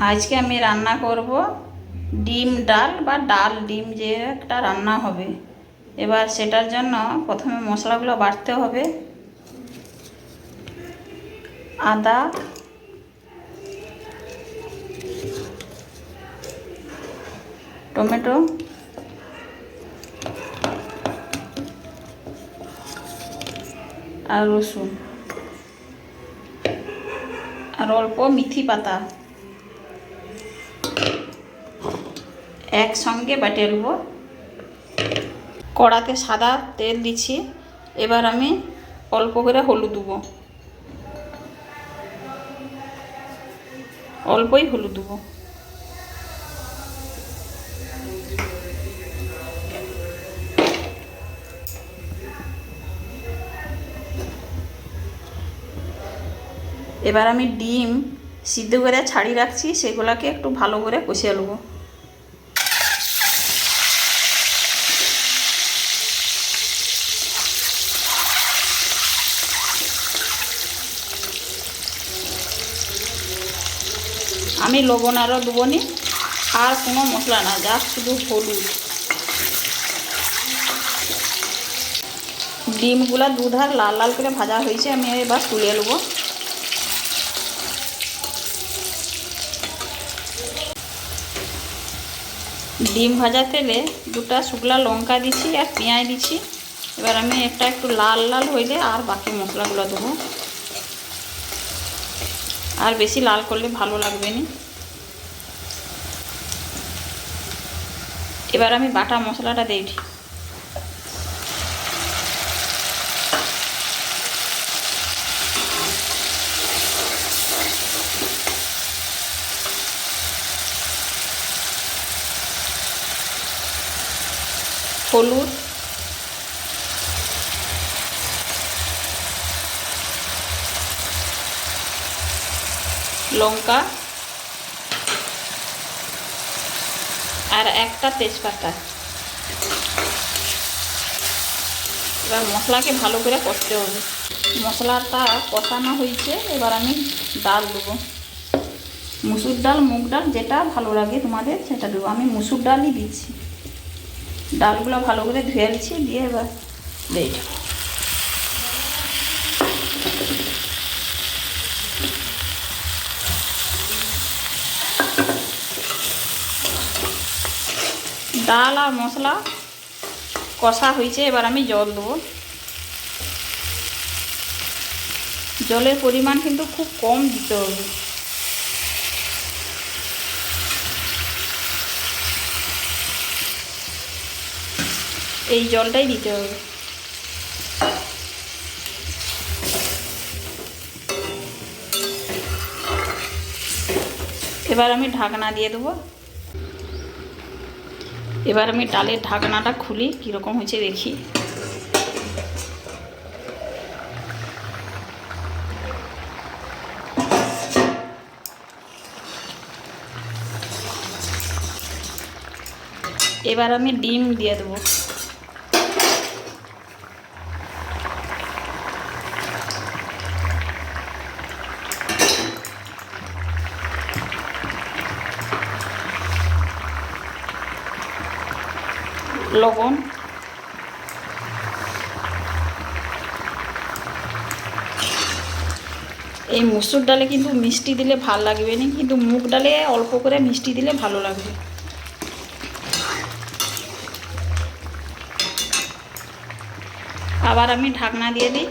আজকে আমি রান্না করব ডিম ডাল বা ডাল, ডিম যে একটা রান্না হবে। এবার সেটার জন্য প্রথমে মশলাগুলো বাটতে হবে। আদা, টমেটো, আর রসুন। আর অল্প মিথি পাতা। একসঙ্গে বাটে নেব কড়াতে সাদা তেল দিচ্ছি। এবার আমি অল্প করে হলুদ দেবো। অল্পই হলুদ দেবো। এবার আমি ডিম সিদ্ধ করে ছাড়ি রাখছি। সেগুলোকে একটু ভালো করে কষিয়ে নেব। আমি লবণ আরও দেবো নি। আর কোনো মশলা না, যা শুধু হলুদ। ডিমগুলা দুধার লাল লাল করে ভাজা হয়েছে, আমি এবার তুলে নেব। ডিম ভাজা তেলে দুটা শুকলা লঙ্কা দিচ্ছি আর পেঁয়াজ দিচ্ছি এবার আমি একটা একটু লাল লাল হইলে আর বাকি মশলাগুলো দেবো। আর বেশি লাল করলে ভালো লাগবে না। এবার আমি বাটা মশলাটা দিই। হলুদ লঙ্কা আর একটা তেজপাতা। এবার মশলাকে ভালো করে কষতে হবে। মশলাটা কষানো হয়েছে, এবার আমি ডাল দেবো। মুসুর ডাল, মুগ ডাল, যেটা ভালো লাগে তোমাদের সেটা দেবো। আমি মুসুর ডালই দিচ্ছি। ডালগুলো ভালো করে ধুয়ে নিচ্ছি, দিয়ে এবার দিয়ে ডাল আর মশলা কষা হয়েছে, এবার আমি জল দেবো। জলের পরিমাণ কিন্তু খুব কম দিতে হবে। এই জলটাই দিতে হবে। এবার আমি ঢাকনা দিয়ে দেবো। এবার আমি ডালের ঢাকনাটা খুলি কীরকম হয়েছে দেখি। এবার আমি ডিম দিয়ে দেবো। লবণ। এই মুসুর ডালে কিন্তু মিষ্টি দিলে ভালো লাগবে না, কিন্তু মুগ ডালে অল্প করে মিষ্টি দিলে ভালো লাগবে। আবার আমি ঢাকনা দিয়ে দিই।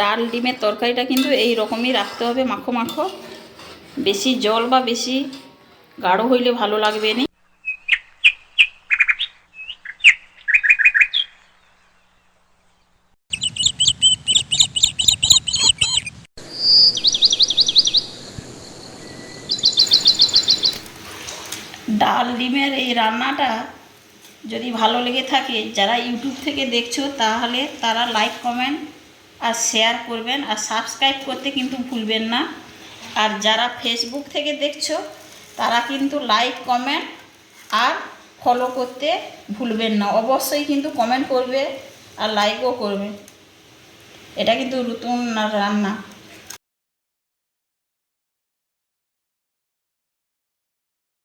ডাল, ডিমের তরকারিটা কিন্তু এই রকমই রাখতে হবে মাখো মাখো। বেশি জল বা বেশি গাঢ় হইলে ভালো লাগবে না। ডাল, ডিমের এই রান্নাটা যদি ভালো লেগে থাকে, যারা ইউটিউব থেকে দেখছ, তাহলে তারা লাইক কমেন্ট আর শেয়ার করবেন আর সাবস্ক্রাইব করতে কিন্তু ভুলবেন না। আর যারা ফেসবুক থেকে দেখছ, তারা কিন্তু লাইক কমেন্ট আর ফলো করতে ভুলবেন না। অবশ্যই কিন্তু কমেন্ট করবে আর লাইকও করবে। এটা কিন্তু নতুন রান্না।